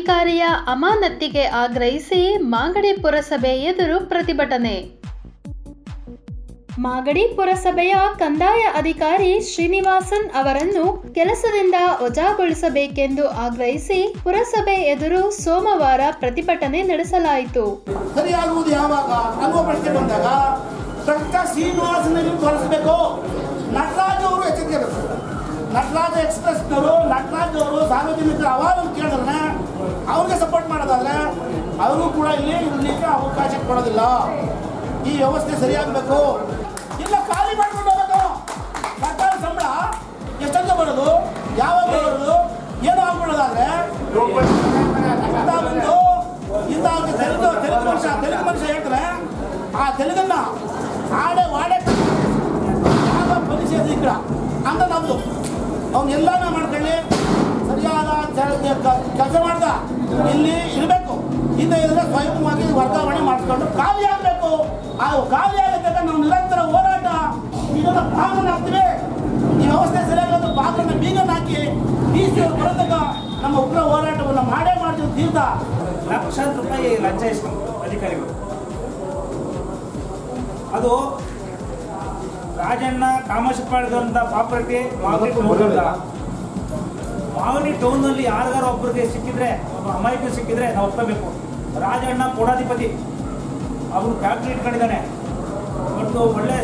ಅಧಿಕಾರಿಯ ಅಮಾನತ್ತಿಗೆ ಆಗ್ರಹಿಸಿ ಮಾಗಡಿ ಪುರಸಭೆ ಎದುರು ಪ್ರತಿಭಟನೆ. ಮಾಗಡಿ ಪುರಸಭೆಯ ಕಂದಾಯ ಅಧಿಕಾರಿ ಶ್ರೀನಿವಾಸನ್ ಅವರನ್ನು ಕೆಲಸದಿಂದ ವಜಾಗೊಳಿಸಬೇಕೆಂದು ಆಗ್ರಹಿಸಿ ಪುರಸಭೆ ಎದುರು ಸೋಮವಾರ ಪ್ರತಿಭಟನೆ ನಡೆಸಲಾಯಿತು. ಸರಿಯಾಗುವುದು ಯಾವಾಗ? ಪ್ರಶ್ನೆ ಬಂದಾಗ ಡಾಕ್ಟರ್ ನಟರಾಜ ಎಕ್ಸ್ಪ್ರೆಸ್ನವರು ನಟರಾಜ್ ಅವರು ಸಾರ್ವಜನಿಕರ ಅವಾದನ್ನು ಕೇಳಿದ್ರೆ ಅವ್ರಿಗೆ ಸಪೋರ್ಟ್ ಮಾಡೋದಾದ್ರೆ ಅವರು ಕೂಡ ಇಲ್ಲಿ ಇರಲಿಕ್ಕೆ ಅವಕಾಶ ಕೊಡೋದಿಲ್ಲ. ಈ ವ್ಯವಸ್ಥೆ ಸರಿಯಾಗಬೇಕು. ಇಲ್ಲ, ಖಾಲಿ ಮಾಡಿಕೊಂಡು ಹೋಗಬೇಕು. ಸರ್ಕಾರ ಸಂಬಳ ಎಷ್ಟಂತ ಬರೋದು? ಯಾವಾಗ ಬರೋದು? ಏನು ಆಗ್ಬಿಡೋದಾದ್ರೆ ಇಂಥ ಒಂದು ತೆಲುಗು ತೆಲುಗು ಮನುಷ್ಯ ತೆಲುಗು ಮನುಷ್ಯ ಹೇಳ್ತಾರೆ, ಆ ತೆಲುಗನ್ನ ಆಡೆ ವಾಡೆ ಯಾವ ಪರಿಚಯ ಸಿಕ್ಕ ಅಂತ ನಮ್ಮದು ಅವನ್ನೆಲ್ಲನ ಮಾಡ್ಕೊಳ್ಳಿ. ಸರಿಯಾದ ಕೆಲಸ ಮಾಡ್ದ? ಇಲ್ಲಿ ಇರಬೇಕು. ಹಿಂದೆ ಇದ್ರೆ ಸ್ವಯಂವಾಗಿ ವರ್ಗಾವಣೆ ಮಾಡಿಸ್ಕೊಂಡು ಖಾಲಿ ಆಗಬೇಕು. ಆ ಖಾಲಿ ಆಗತಕ್ಕ ನಾವು ನಿರಂತರ ಹೋರಾಟ. ಇದನ್ನ ಭಾಗನ ಹಾಕ್ತೀವಿ ಈ ವ್ಯವಸ್ಥೆ ಸರಿಯಾಗಿ ಭಾಗನ ಬೀಗನ ಹಾಕಿ ಡಿ ಸಿ ಬರೋದಕ್ಕ ನಮ್ಮ ಉಗ್ರ ಹೋರಾಟವನ್ನು ಮಾಡೇ ಮಾಡ್ತೀವಿ ತೀರ್ಥ. ಲಕ್ಷಾಂತರ ರೂಪಾಯಿ ಲಂಚ ಇಸ್ಕೊಂಡು ಅಧಿಕಾರಿಗಳು. ಅದು ರಾಜಣ್ಣ ಕಾಮಶಪಾಳ್ಯದಂತ ಪ್ರಾಪರ್ಟಿ ಮಾವನಿ ಟೌನಲ್ಲಿ ಯಾರಿಗಾರು ಒಬ್ಬರಿಗೆ ಸಿಕ್ಕಿದ್ರೆ, ಒಬ್ಬ ಅಮಾಯಕ ಸಿಕ್ಕಿದ್ರೆ ನಾವು ಒಪ್ಕೋಬೇಕು. ರಾಜಣ್ಣ ಕೋಡಾಧಿಪತಿ. ಅವರು ಫ್ಯಾಕ್ಟ್ರಿ ಇಟ್ಕೊಂಡಿದ್ದಾನೆ. ಮತ್ತು ಒಳ್ಳೆ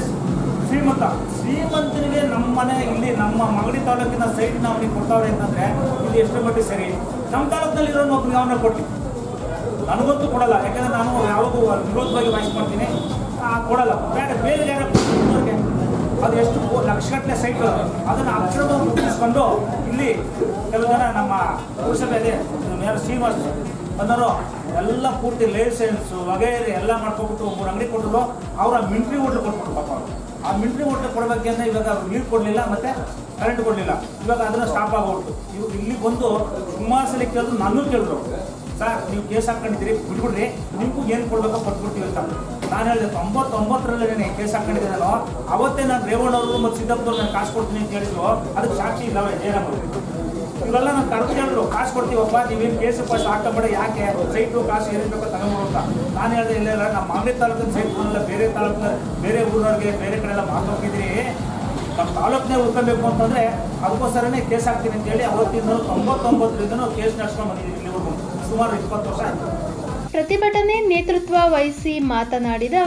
ಶ್ರೀಮಂತ. ಶ್ರೀಮಂತನಿಗೆ ನಮ್ಮ ಮನೆ ಇಲ್ಲಿ, ನಮ್ಮ ಮಗಡಿ ತಾಲೂಕಿನ ಸೈಟ್ ಅವನಿಗೆ ಕೊಡ್ತಾವ್ರೆ ಅಂತಂದ್ರೆ ಇಲ್ಲಿ ಎಷ್ಟು ಮಟ್ಟಿಗೆ ಸರಿ. ನಮ್ಮ ತಾಲೂಕಿನಲ್ಲಿ ಇರೋ ಒಬ್ಬನಿಗೆ ಅವನ್ನ ಕೊಡ್ಲಿ ನನಗಂತೂ ಕೊಡಲ್ಲ. ಯಾಕಂದ್ರೆ ನಾನು ಯಾವಾಗೂ ವಿರೋಧವಾಗಿ ವಾಯ್ಸ್ ಮಾಡ್ತೀನಿ ಕೊಡಲ್ಲ. ಬೇರೆ ಬೇರೆ ಅದು ಎಷ್ಟು ಲಕ್ಷಗಟ್ಟಲೆ ಸೈಟ್ ಅದನ್ನು ಅಕ್ಷರದ ಮುಗಿಸ್ಕೊಂಡು ಇಲ್ಲಿ ಕೆಲವು ಜನ ನಮ್ಮ ನಮ್ಮ ಯಾರು ಶ್ರೀನಿವಾಸ್ ಬಂದರು ಎಲ್ಲ ಪೂರ್ತಿ ಲೈಸೆನ್ಸು ವಗೈರೆ ಎಲ್ಲ ಮಾಡ್ಕೊಬಿಟ್ಟು ಮೂರು ಅಂಗಡಿ ಕೊಟ್ಟರು ಅವರ ಮಿಲ್ಟ್ರಿ ಹೋಟ್ಲು ಕೊಟ್ಬಿಟ್ಟು ಪಾಪ ಅವರು. ಆ ಮಿಲ್ಟ್ರಿ ಹೋಟ್ಲು ಅಂದರೆ ಇವಾಗ ನೀರು ಕೊಡಲಿಲ್ಲ ಮತ್ತು ಕರೆಂಟ್ ಕೊಡಲಿಲ್ಲ. ಇವಾಗ ಅದನ್ನು ಸ್ಟಾಪ್ ಆಗೋಗ್ಬಿಟ್ಟು ಇವಾಗ ಇಲ್ಲಿ ಬಂದು ಸುಮಾರು ಸಲ ಕೇಳಿದ್ರು ನನ್ನೂ ಕೇಳಿದ್ರು ಸರ್, ನೀವು ಕೇಸ್ ಹಾಕೊಂಡಿದ್ದೀರಿ, ಬಿಟ್ಬಿಡ್ರಿ. ನಿಮಗೂ ಏನು ಕೊಡ್ಬೇಕೋ ಕೊಟ್ಬಿಡ್ತೀವಿ ಅಂತ. ನಾನು ಹೇಳಿದೆ, ತೊಂಬತ್ತೊಂಬತ್ತರಲ್ಲಿ ಕೇಸ್ ಹಾಕೊಂಡಿದ್ದೆ ಅವತ್ತೇ ನಾನು ರೇವಣ್ಣವರು ಮತ್ತು ಸಿದ್ದಪ್ಪನವ್ರು ನಾನು ಕಾಸು ಕೊಡ್ತೀನಿ ಅಂತ ಹೇಳಿದ್ರು. ಅದಕ್ಕೆ ಸಾಕ್ಷಿ ಇಲ್ಲವೇ ಜಯರಾಮ್ ಇವೆಲ್ಲ ನಾನು ಕರೆದು ಹೇಳಿದ್ರು ಕಾಸು ಕೊಡ್ತೀವಪ್ಪ ನೀವೇನು ಕೇಸು ಪಾಸ್ ಹಾಕಬೇಡ, ಯಾಕೆ? ಸೈಟು ಕಾಸು ಏನೇನು ಬೇಕೋ ತಗೊಂಡ್ಬಿಡು ಅಂತ. ನಾನು ಹೇಳಿದೆ, ಇಲ್ಲ ಇಲ್ಲ ನಮ್ಮ ಮಾಗಡಿ ತಾಲೂಕಿನ ಸೈಟ್ಗಳನ್ನೆಲ್ಲ ಬೇರೆ ತಾಲೂಕಿನ, ಬೇರೆ ಊರವ್ರಿಗೆ, ಬೇರೆ ಕಡೆ ಎಲ್ಲ ಮಾತಾಡ್ತಿದ್ದೀರಿ. ನಮ್ಮ ತಾಲೂಕಿನೇ ಉಳ್ಕೊಬೇಕು ಅಂತಂದ್ರೆ, ಅದಕ್ಕೋಸ್ಕರನೇ ಕೇಸ್ ಹಾಕ್ತೀನಿ ಅಂತ ಹೇಳಿ ಅವತ್ತಿಂದ ತೊಂಬತ್ತೊಂಬತ್ತರಿಂದ ಕೇಸ್ ನಡ್ಸ್ಕೊಂಡು ಬಂದಿದ್ದೀವಿ ಸುಮಾರು ಇಪ್ಪತ್ತು ವರ್ಷ ಪ್ರತಿಭಟನೆ ನೇತೃತ್ವ ವಹಿಸಿ ಮಾತನಾಡಿದ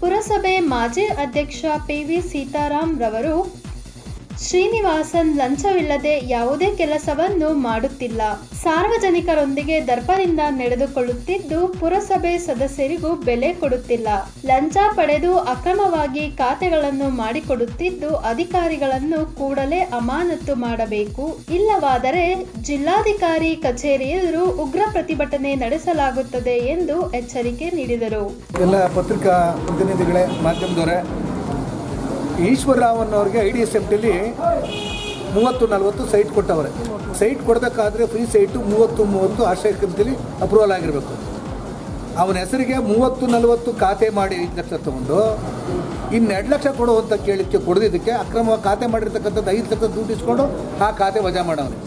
ಪುರಸಭೆ ಮಾಜಿ ಅಧ್ಯಕ್ಷ ಪಿವಿ ಸೀತಾರಾಮ್ ರವರು ಶ್ರೀನಿವಾಸನ್ ಲಂಚವಿಲ್ಲದೆ ಯಾವುದೇ ಕೆಲಸವನ್ನು ಮಾಡುತ್ತಿಲ್ಲ. ಸಾರ್ವಜನಿಕರೊಂದಿಗೆ ದರ್ಪದಿಂದ ನಡೆದುಕೊಳ್ಳುತ್ತಿದ್ದು ಪುರಸಭೆ ಸದಸ್ಯರಿಗೂ ಬೆಲೆ ಕೊಡುತ್ತಿಲ್ಲ. ಲಂಚ ಪಡೆದು ಅಕ್ರಮವಾಗಿ ಖಾತೆಗಳನ್ನು ಮಾಡಿಕೊಡುತ್ತಿದ್ದು ಅಧಿಕಾರಿಗಳನ್ನು ಕೂಡಲೇ ಅಮಾನತು ಮಾಡಬೇಕು. ಇಲ್ಲವಾದರೆ ಜಿಲ್ಲಾಧಿಕಾರಿ ಕಚೇರಿ ಎದುರು ಉಗ್ರ ಪ್ರತಿಭಟನೆ ನಡೆಸಲಾಗುತ್ತದೆ ಎಂದು ಎಚ್ಚರಿಕೆ ನೀಡಿದರು. ಎಲ್ಲ ಪತ್ರಿಕಾ ಪ್ರತಿನಿಧಿಗಳೇ, ಮಾಧ್ಯಮದವರೇ ಈಶ್ವರರಾವ್ ಅನ್ನೋರಿಗೆ ಐ ಡಿ ಎಸ್ ಎಫ್ ಟಿಲಿ ಮೂವತ್ತು ನಲವತ್ತು ಸೈಟ್ ಕೊಟ್ಟವ್ರೆ. ಸೈಟ್ ಕೊಡಬೇಕಾದ್ರೆ ಫ್ರೀ ಸೈಟು ಮೂವತ್ತು ಮೂವತ್ತು ಆಶ್ರಯ ಕಂತಲ್ಲಿ ಅಪ್ರೂವಲ್ ಆಗಿರಬೇಕು. ಅವನ ಹೆಸರಿಗೆ ಮೂವತ್ತು ನಲವತ್ತು ಖಾತೆ ಮಾಡಿ ಐದು ಲಕ್ಷ ತೊಗೊಂಡು, ಇನ್ನು ಎರಡು ಲಕ್ಷ ಕೊಡು ಅಂತ ಕೇಳಿಕ್ಕೆ ಕೊಡದಿದ್ದಕ್ಕೆ ಅಕ್ರಮ ಖಾತೆ ಮಾಡಿರ್ತಕ್ಕಂಥದ್ದು ಐದು ಲಕ್ಷ ದುಡ್ಡು ಇಸ್ಕೊಂಡು ಆ ಖಾತೆ ವಜಾ ಮಾಡವನೆ.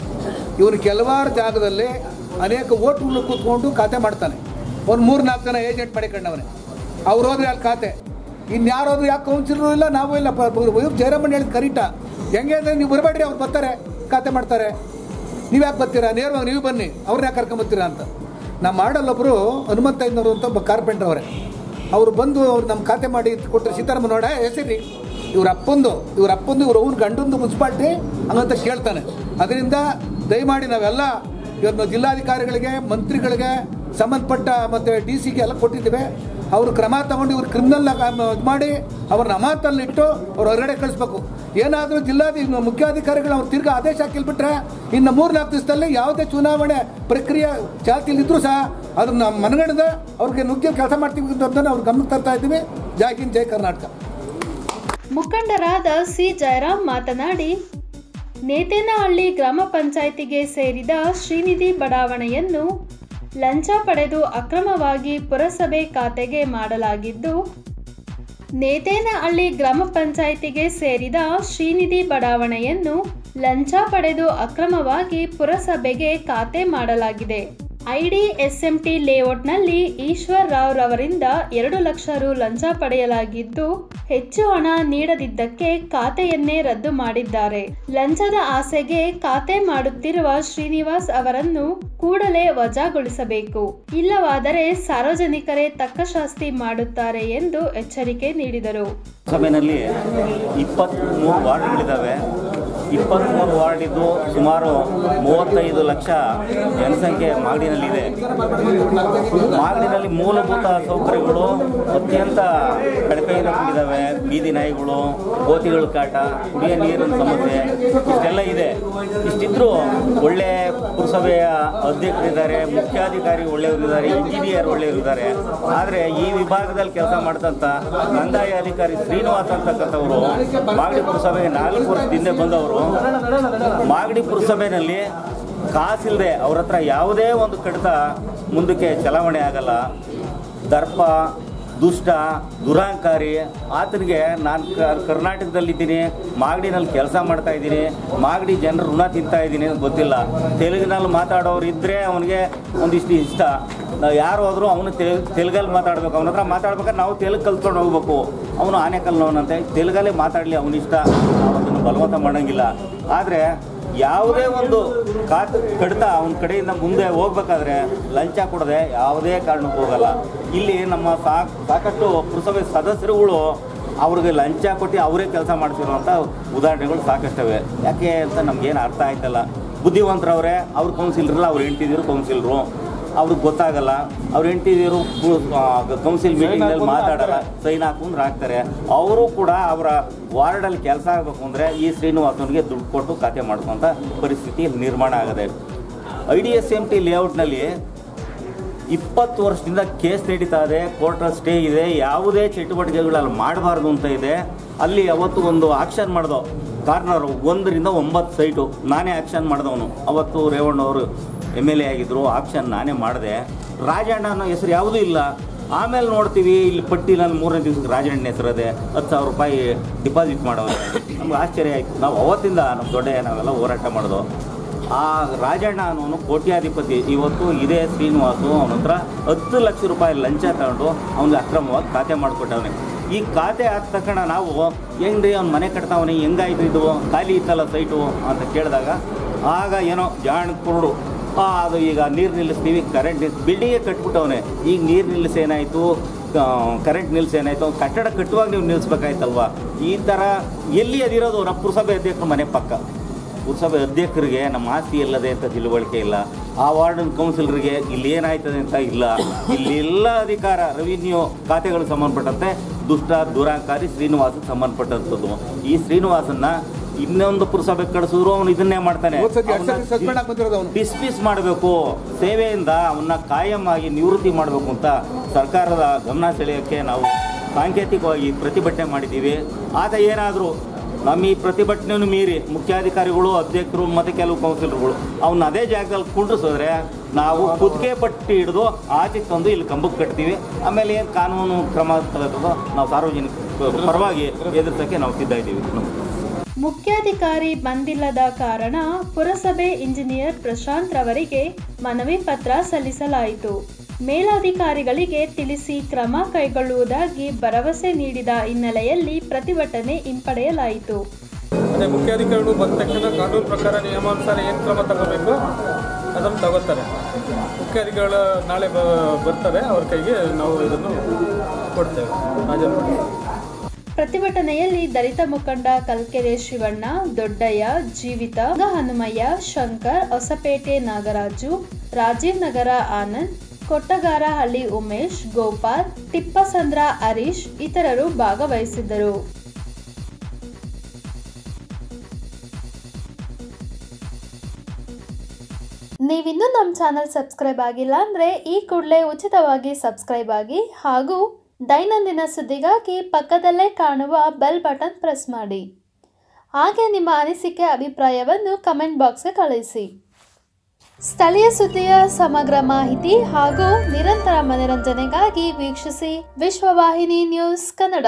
ಇವನು ಕೆಲವಾರು ಜಾಗದಲ್ಲಿ ಅನೇಕ ಓಟ್ಗಳು ಕೂತ್ಕೊಂಡು ಖಾತೆ ಮಾಡ್ತಾನೆ. ಒಂದು ಮೂರು ನಾಲ್ಕು ಜನ ಏಜೆಂಟ್ ಮಾಡಿಕೊಂಡವನೇ. ಅವ್ರು ಹೋದರೆ ಅಲ್ಲಿ ಖಾತೆ. ಇನ್ಯಾರು ಹೋದ್ರೆ ಯಾಕೆ ಕೌನ್ಸಿಲರು ಇಲ್ಲ? ನಾವು ಇಲ್ಲ. ಜಯರಾಮಣ್ಣ ಹೇಳಿದ ಕರೀಟ. ಹೆಂಗೆ ಅಂದರೆ ನೀವು ಬರಬೇಡ್ರಿ ಅವ್ರು ಬರ್ತಾರೆ, ಖಾತೆ ಮಾಡ್ತಾರೆ. ನೀವು ಯಾಕೆ ಬರ್ತೀರಾ? ನೇರವಾಗಿ ನೀವು ಬನ್ನಿ, ಅವ್ರನ್ನ ಯಾಕೆ ಕರ್ಕೊಂಬರ್ತೀರಾ ಅಂತ. ನಮ್ಮ ಮಾಡಲ್ಲೊಬ್ಬರು ಹನುಮಂತ ಐನವರು ಅಂತ ಒಬ್ಬ ಕಾರ್ಪೆಂಟರ್ ಅವರೇ. ಅವರು ಬಂದು ಅವ್ರು ನಮ್ಮ ಖಾತೆ ಮಾಡಿ ಕೊಟ್ಟರೆ ಸೀತಾರಾಮನ್ ನೋಡ ಹೆಸರಿ ಇವ್ರ ಅಪ್ಪಂದು ಇವ್ರ ಅಪ್ಪಂದು, ಇವ್ರ ಅವ್ರ ಗಂಡಂದು ಮುನ್ಸಿಪಾಲ್ಟಿ ಹಂಗಂತ ಕೇಳ್ತಾನೆ ಅದರಿಂದ ದಯಮಾಡಿ ನಾವೆಲ್ಲ ಇವತ್ತು ಜಿಲ್ಲಾಧಿಕಾರಿಗಳಿಗೆ, ಮಂತ್ರಿಗಳಿಗೆ ಸಂಬಂಧಪಟ್ಟ ಮತ್ತು ಡಿ ಸಿಗೆ ಎಲ್ಲ ಕೊಟ್ಟಿದ್ದೇವೆ. ಅವರು ಕ್ರಮ ತಗೊಂಡು ಇವ್ರು ಕ್ರಿಮಿನಲ್ ಇದು ಮಾಡಿ ಅವ್ರನ್ನ ಅಮಾನತಲ್ಲಿಟ್ಟು ಅವ್ರು ಹೊರಗಡೆ ಕಳಿಸ್ಬೇಕು. ಏನಾದರೂ ಜಿಲ್ಲಾಧಿ ಮುಖ್ಯಾಧಿಕಾರಿಗಳು ಅವ್ರು ತಿರ್ಗಿ ಆದೇಶ ಹಾಕಿಲ್ಬಿಟ್ರೆ ಇನ್ನು ಮೂರು ನಾಲ್ಕು ದಿವಸದಲ್ಲಿ ಯಾವುದೇ ಚುನಾವಣೆ ಪ್ರಕ್ರಿಯೆ ಚಾಲ್ತಿಯಲ್ಲಿದ್ದರೂ ಸಹ ಅದನ್ನ ಮನಗಣದ ಅವ್ರಿಗೆ ನುಗ್ಗಿ ಕೆಲಸ ಮಾಡ್ತೀವಿ ಅಂತ ಅವ್ರು ಗಮನಕ್ಕೆ ತರ್ತಾ ಇದ್ದೀವಿ. ಜೈ ಹಿಂದ್, ಜೈ ಕರ್ನಾಟಕ. ಮುಖಂಡರಾದ ಸಿ. ಜಯರಾಮ್ ಮಾತನಾಡಿ, ನೇತೇನಹಳ್ಳಿ ಗ್ರಾಮ ಪಂಚಾಯಿತಿಗೆ ಸೇರಿದ ಶ್ರೀನಿಧಿ ಬಡಾವಣೆಯನ್ನು ಲಂಚ ಪಡೆದು ಅಕ್ರಮವಾಗಿ ಪುರಸಭೆ ಖಾತೆಗೆ ಮಾಡಲಾಗಿದ್ದು, ನೇತೇನಹಳ್ಳಿ ಗ್ರಾಮ ಪಂಚಾಯಿತಿಗೆ ಸೇರಿದ ಶ್ರೀನಿಧಿ ಬಡಾವಣೆಯನ್ನು ಲಂಚ ಪಡೆದು ಅಕ್ರಮವಾಗಿ ಪುರಸಭೆಗೆ ಖಾತೆ ಮಾಡಲಾಗಿದೆ. ಐಡಿಎಸ್ಎಂಟಿ ಲೇಔಟ್ನಲ್ಲಿ ಈಶ್ವರ್ ರಾವ್ ರವರಿಂದ ಎರಡು ಲಕ್ಷ ರು ಲಂಚ ಪಡೆಯಲಾಗಿದ್ದು, ಹೆಚ್ಚು ಹಣ ನೀಡದಿದ್ದಕ್ಕೆ ಖಾತೆಯನ್ನೇ ರದ್ದು ಮಾಡಿದ್ದಾರೆ. ಲಂಚದ ಆಸೆಗೆ ಖಾತೆ ಮಾಡುತ್ತಿರುವ ಶ್ರೀನಿವಾಸ್ ಅವರನ್ನು ಕೂಡಲೇ ವಜಾಗೊಳಿಸಬೇಕು. ಇಲ್ಲವಾದರೆ ಸಾರ್ವಜನಿಕರೇ ತಕ್ಕ ಶಾಸ್ತಿ ಮಾಡುತ್ತಾರೆ ಎಂದು ಎಚ್ಚರಿಕೆ ನೀಡಿದರು. ಸಭೆಯಲ್ಲಿ ವಾರ್ಡ್ಗಳಿದ್ದಾವೆ. ಇಪ್ಪತ್ತ್ಮೂರು ವಾರ್ಡಿದ್ದು ಸುಮಾರು ಮೂವತ್ತೈದು ಲಕ್ಷ ಜನಸಂಖ್ಯೆ ಮಾಗಡಿನಲ್ಲಿದೆ. ಮಾಗಡಿನಲ್ಲಿ ಮೂಲಭೂತ ಸೌಕರ್ಯಗಳು ಅತ್ಯಂತ ಕಡಿಮೆ ಕೂಡಿದ್ದಾವೆ ಬೀದಿ ನಾಯಿಗಳು, ಗೋತಿಗಳ ಕಾಟ, ಕುಡಿಯೋ ನೀರಿನ ಸಮಸ್ಯೆ, ಇಷ್ಟೆಲ್ಲ ಇದೆ. ಇಷ್ಟಿದ್ರೂ ಒಳ್ಳೆ ಪುರಸಭೆಯ ಅಧ್ಯಕ್ಷರಿದ್ದಾರೆ ಮುಖ್ಯಾಧಿಕಾರಿ ಒಳ್ಳೆಯವರಿದ್ದಾರೆ ಇಂಜಿನಿಯರ್ ಒಳ್ಳೆಯವರಿದ್ದಾರೆ ಆದರೆ ಈ ವಿಭಾಗದಲ್ಲಿ ಕೆಲಸ ಮಾಡ್ತಂಥ ಕಂದಾಯ ಅಧಿಕಾರಿ ಶ್ರೀನಿವಾಸ್ ಅಂತಕ್ಕಂಥವರು ಮಾಗಡಿ ಪುರಸಭೆಗೆ ನಾಲ್ಕು ವರ್ಷದಿಂದ ಬಂದವರು. ಮಾಗಡಿ ಪುರಸಭೆಯಲ್ಲಿ ಕಾಸಿಲ್ಲದೆ ಅವ್ರ ಹತ್ರ ಯಾವುದೇ ಒಂದು ಕಡಿತ ಮುಂದಕ್ಕೆ ಚಲಾವಣೆ ಆಗಲ್ಲ. ದರ್ಪ, ದುಷ್ಟ, ದುರಾಂಕಾರಿ, ಆತನಿಗೆ ನಾನು ಕರ್ನಾಟಕದಲ್ಲಿದ್ದೀನಿ, ಮಾಗಡಿನಲ್ಲಿ ಕೆಲಸ ಮಾಡ್ತಾ ಇದ್ದೀನಿ, ಮಾಗಡಿ ಜನರು ಋಣ ತಿಂತಾ ಇದ್ದೀನಿ ಗೊತ್ತಿಲ್ಲ. ತೆಲುಗಿನಲ್ಲಿ ಮಾತಾಡೋರು ಇದ್ದರೆ ಅವನಿಗೆ ಒಂದಿಷ್ಟು ಇಷ್ಟ. ನಾವು ಯಾರು ಹೋದರೂ ಅವನು ತೆಲುಗಲ್ಲಿ ಮಾತಾಡ್ಬೇಕು. ಅವನ ಹತ್ರ ಮಾತಾಡ್ಬೇಕಾದ್ರೆ ನಾವು ತೆಲುಗು ಕಲ್ತ್ಕೊಂಡು ಹೋಗ್ಬೇಕು. ಅವನು ಆನೆಕಲ್ನವನಂತೆ ತೆಲುಗಲ್ಲೇ ಮಾತಾಡಲಿ ಅವನಿಷ್ಟ ಅದನ್ನು ಬಲವಂತ ಮಾಡೋಂಗಿಲ್ಲ. ಆದರೆ ಯಾವುದೇ ಒಂದು ಕಾತ್ ಕಡಿತ ಅವನ ಕಡೆಯಿಂದ ಮುಂದೆ ಹೋಗ್ಬೇಕಾದ್ರೆ ಲಂಚ ಕೊಡದೆ ಯಾವುದೇ ಕಾರಣಕ್ಕೂ ಹೋಗಲ್ಲ. ಇಲ್ಲಿ ನಮ್ಮ ಸಾಕ್ ಸಾಕಷ್ಟು ಪುರಸಭೆ ಸದಸ್ಯರುಗಳು ಅವ್ರಿಗೆ ಲಂಚ ಕೊಟ್ಟು ಅವರೇ ಕೆಲಸ ಮಾಡ್ತಿರುವಂಥ ಉದಾಹರಣೆಗಳು ಸಾಕಷ್ಟವೆ. ಯಾಕೆ ಅಂತ ನಮ್ಗೇನು ಅರ್ಥ ಆಯ್ತಲ್ಲ. ಬುದ್ಧಿವಂತರವ್ರೆ, ಅವ್ರ ಕೌನ್ಸಿಲ್ರಲ್ಲ ಅವ್ರು ಹೆಂಡ್ತಿದ್ರು ಕೌನ್ಸಿಲರು ಅವ್ರಿಗೆ ಗೊತ್ತಾಗಲ್ಲ. ಅವ್ರ ಎಂಟಿದಿಯರು ಕೌನ್ಸಿಲ್ ಮೀಟಿಂಗ್ನಲ್ಲಿ ಮಾತಾಡಲ್ಲ ಸೈನ್ ಹಾಕೊಂಡ್ರೆ ಹಾಕ್ತಾರೆ. ಅವರು ಕೂಡ ಅವರ ವಾರ್ಡಲ್ಲಿ ಕೆಲಸ ಆಗಬೇಕು ಅಂದರೆ ಈ ಶ್ರೀನಿವಾಸನಿಗೆ ದುಡ್ಡು ಕೊಟ್ಟು ಖಾತೆ ಮಾಡ್ಕೊಂತ ಪರಿಸ್ಥಿತಿ ನಿರ್ಮಾಣ ಆಗದೆ. I D S M T ಲೇಔಟ್ನಲ್ಲಿ ಇಪ್ಪತ್ತು ವರ್ಷದಿಂದ ಕೇಸ್ ನಡೀತಾ ಇದೆ ಕೋರ್ಟಲ್ಲಿ ಸ್ಟೇ ಇದೆ ಯಾವುದೇ ಚಟುವಟಿಕೆಗಳಲ್ಲಿ ಮಾಡಬಾರ್ದು ಅಂತ ಇದೆ. ಅಲ್ಲಿ ಅವತ್ತು ಒಂದು ಆಕ್ಷನ್ ಮಾಡ್ದೋ ಕಾರ್ನರ್ ಒಂದರಿಂದ ಒಂಬತ್ತು ಸೈಟು ನಾನೇ ಆಕ್ಷನ್ ಮಾಡಿದವನು. ಅವತ್ತು ರೇವಣ್ಣವರು ಎಂ ಎಲ್ ಎ ಆಗಿದ್ದರು ಆಪ್ಷನ್ ನಾನೇ ಮಾಡಿದೆ. ರಾಜಣ್ಣ ಅನ್ನೋ ಹೆಸರು ಯಾವುದೂ ಇಲ್ಲ. ಆಮೇಲೆ ನೋಡ್ತೀವಿ, ಇಲ್ಲಿ ಪಟ್ಟಿನಲ್ಲಿ ಮೂರನೇ ದಿವಸಕ್ಕೆ ರಾಜಣ್ಣ ಹೆಸರದೆ ಹತ್ತು ಸಾವಿರ ರೂಪಾಯಿ ಡಿಪಾಸಿಟ್ ಮಾಡೋದು ನಮ್ಗೆ ಆಶ್ಚರ್ಯ ಆಯಿತು. ನಾವು ಅವತ್ತಿಂದ ನಮ್ಮ ದೊಡ್ಡ ನಾವೆಲ್ಲ ಹೋರಾಟ ಮಾಡೋದು. ಆ ರಾಜಣ್ಣ ಅನ್ನೋನು ಕೋಟ್ಯಾಧಿಪತಿ. ಇವತ್ತು ಇದೇ ಶ್ರೀನಿವಾಸು, ಅವನ ಹತ್ರ ಹತ್ತು ಲಕ್ಷ ರೂಪಾಯಿ ಲಂಚ ತಗೊಂಡು ಅವನಿಗೆ ಅಕ್ರಮವಾಗಿ ಖಾತೆ ಮಾಡಿಕೊಟ್ಟವನೆ. ಈ ಖಾತೆ ಆದ ತಕ್ಷಣ ನಾವು ಹೆಂಗ್ರಿ ಅವ್ನು ಮನೆ ಕಟ್ತಾವನೆ? ಹೆಂಗಾಯ್ತು ಇದು? ಖಾಲಿ ಇತ್ತಲ್ಲ ಸೈಟು ಅಂತ ಕೇಳಿದಾಗ, ಆಗ ಏನೋ ಜಾಣ ಕುರುಡು ಅದು ಈಗ ನೀರು ನಿಲ್ಲಿಸ್ತೀವಿ ಕರೆಂಟ್ ಬಿಲ್ಡಿಂಗೇ ಕಟ್ಬಿಟ್ಟವನೆ. ಈಗ ನೀರು ನಿಲ್ಲಿಸಿ ಏನಾಯಿತು? ಕರೆಂಟ್ ನಿಲ್ಲಿಸಿ ಏನಾಯಿತು? ಕಟ್ಟಡ ಕಟ್ಟುವಾಗ ನೀವು ನಿಲ್ಲಿಸ್ಬೇಕಾಯ್ತಲ್ವ ಈ ಥರ ಎಲ್ಲಿ ಅದಿರೋದು ನಮ್ಮ ಪುರಸಭೆ ಅಧ್ಯಕ್ಷರು ಮನೆ ಪಕ್ಕ. ಪುರಸಭೆ ಅಧ್ಯಕ್ಷರಿಗೆ ನಮ್ಮ ಆಸ್ತಿ ಇಲ್ಲದೆ ಅಂತ ತಿಳುವಳಿಕೆ ಇಲ್ಲ. ಆ ವಾರ್ಡನ್ ಕೌನ್ಸಿಲರಿಗೆ ಇಲ್ಲಿ ಏನಾಯ್ತದೆ ಅಂತ ಇಲ್ಲ. ಇಲ್ಲಿ ಎಲ್ಲ ಅಧಿಕಾರ ರೆವಿನ್ಯೂ ಖಾತೆಗಳಿಗೆ ಸಂಬಂಧಪಟ್ಟಂತೆ ದುಷ್ಟ, ದುರಾಂಕಾರಿ ಶ್ರೀನಿವಾಸಕ್ಕೆ ಸಂಬಂಧಪಟ್ಟಂಥದ್ದು. ಈ ಶ್ರೀನಿವಾಸನ್ನ ಇನ್ನೊಂದು ಪುರಸಭೆ ಕಳಿಸಿದ್ರು ಅವನು ಇದನ್ನೇ ಮಾಡ್ತಾನೆ. ಪಿಸ್ ಪಿಸ್ ಆಗಿ ಮಾಡಬೇಕು. ಸೇವೆಯಿಂದ ಅವನ್ನ ಕಾಯಂ ಆಗಿ ನಿವೃತ್ತಿ ಮಾಡಬೇಕು ಅಂತ ಸರ್ಕಾರದ ಗಮನ ಸೆಳೆಯೋಕ್ಕೆ ನಾವು ಸಾಂಕೇತಿಕವಾಗಿ ಪ್ರತಿಭಟನೆ ಮಾಡಿದ್ದೀವಿ. ಆತ ಏನಾದರೂ ನಮ್ಮ ಈ ಪ್ರತಿಭಟನೆಯನ್ನು ಮೀರಿ ಮುಖ್ಯಾಧಿಕಾರಿಗಳು ಅಧ್ಯಕ್ಷರು ಮತ್ತು ಕೆಲವು ಕೌನ್ಸಿಲರ್ಗಳು ಅವನ್ನ ಅದೇ ಜಾಗದಲ್ಲಿ ಕುಂಡ್ರಿಸಿದ್ರೆ ನಾವು ಕುದುಗೆ ಪಟ್ಟಿ ಹಿಡಿದು ಆಚೆ ತಂದು ಇಲ್ಲಿ ಕಂಬಕ್ಕೆ ಕಟ್ತೀವಿ. ಆಮೇಲೆ ಏನು ಕಾನೂನು ಕ್ರಮ ತಗೋತದೋ ನಾವು ಸಾರ್ವಜನಿಕ ಪರವಾಗಿ ಎದುರಿಸೋಕ್ಕೆ ನಾವು ಸಿದ್ಧ ಇದ್ದೀವಿ. ಮುಖ್ಯಾಧಿಕಾರಿ ಬಂದಿಲ್ಲದ ಕಾರಣ ಪುರಸಭೆ ಇಂಜಿನಿಯರ್ ಪ್ರಶಾಂತ್ ರವರಿಗೆ ಮನವಿ ಪತ್ರ ಸಲ್ಲಿಸಲಾಯಿತು. ಮೇಲಾಧಿಕಾರಿಗಳಿಗೆ ತಿಳಿಸಿ ಕ್ರಮ ಕೈಗೊಳ್ಳುವುದಾಗಿ ಭರವಸೆ ನೀಡಿದ ಹಿನ್ನೆಲೆಯಲ್ಲಿ ಪ್ರತಿಭಟನೆ ಹಿಂಪಡೆಯಲಾಯಿತು. ಅದೇ ಮುಖ್ಯಾಧಿಕಾರಿಗಳು ಬಂದ ಕಾನೂನು ಪ್ರಕಾರ ನಿಯಮಾನುಸಾರ ಏನು ಕ್ರಮ ತಗೋಬೇಕು ಅದನ್ನು ತಗೋತಾರೆ. ಮುಖ್ಯಾಧಿಕಾರಿಗಳು ನಾಳೆ ಬರ್ತಾರೆ, ಅವ್ರ ಕೈಗೆ ನಾವು ಇದನ್ನು ಕೊಡ್ತೇವೆ. ಹಾಜರು ಪ್ರತಿಭಟನೆಯಲ್ಲಿ ದಲಿತ ಮುಖಂಡ ಕಲ್ಕೆರೆ ಶಿವಣ್ಣ, ದೊಡ್ಡಯ್ಯ, ಜೀವಿತ ಹನುಮಯ್ಯ ಶಂಕರ್, ಹೊಸಪೇಟೆ ನಾಗರಾಜು, ರಾಜೀವ್ ನಗರ ಆನಂದ್, ಕೊಟ್ಟಗಾರಹಳ್ಳಿ ಉಮೇಶ್, ಗೋಪಾಲ್, ತಿಪ್ಪಸಂದ್ರ ಹರೀಶ್ ಇತರರು ಭಾಗವಹಿಸಿದ್ದರು. ನೀವಿನ್ನೂ ನಮ್ಮ ಚಾನಲ್ ಸಬ್ಸ್ಕ್ರೈಬ್ ಆಗಿಲ್ಲ ಅಂದರೆ ಈ ಕೂಡಲೇ ಉಚಿತವಾಗಿ ಸಬ್ಸ್ಕ್ರೈಬ್ ಆಗಿ ಹಾಗೂ ದೈನಂದಿನ ಸುದ್ದಿಗಾಗಿ ಪಕ್ಕದಲ್ಲೇ ಕಾಣುವ ಬೆಲ್ ಬಟನ್ ಪ್ರೆಸ್ ಮಾಡಿ. ಹಾಗೆ ನಿಮ್ಮ ಅನಿಸಿಕೆ, ಅಭಿಪ್ರಾಯವನ್ನು ಕಮೆಂಟ್ ಬಾಕ್ಸ್ಗೆ ಕಳುಹಿಸಿ ಸ್ಥಳೀಯ ಸುದ್ದಿಯ ಸಮಗ್ರ ಮಾಹಿತಿ ಹಾಗೂ ನಿರಂತರ ಮನರಂಜನೆಗಾಗಿ ವೀಕ್ಷಿಸಿ ವಿಶ್ವವಾಹಿನಿ ನ್ಯೂಸ್ ಕನ್ನಡ.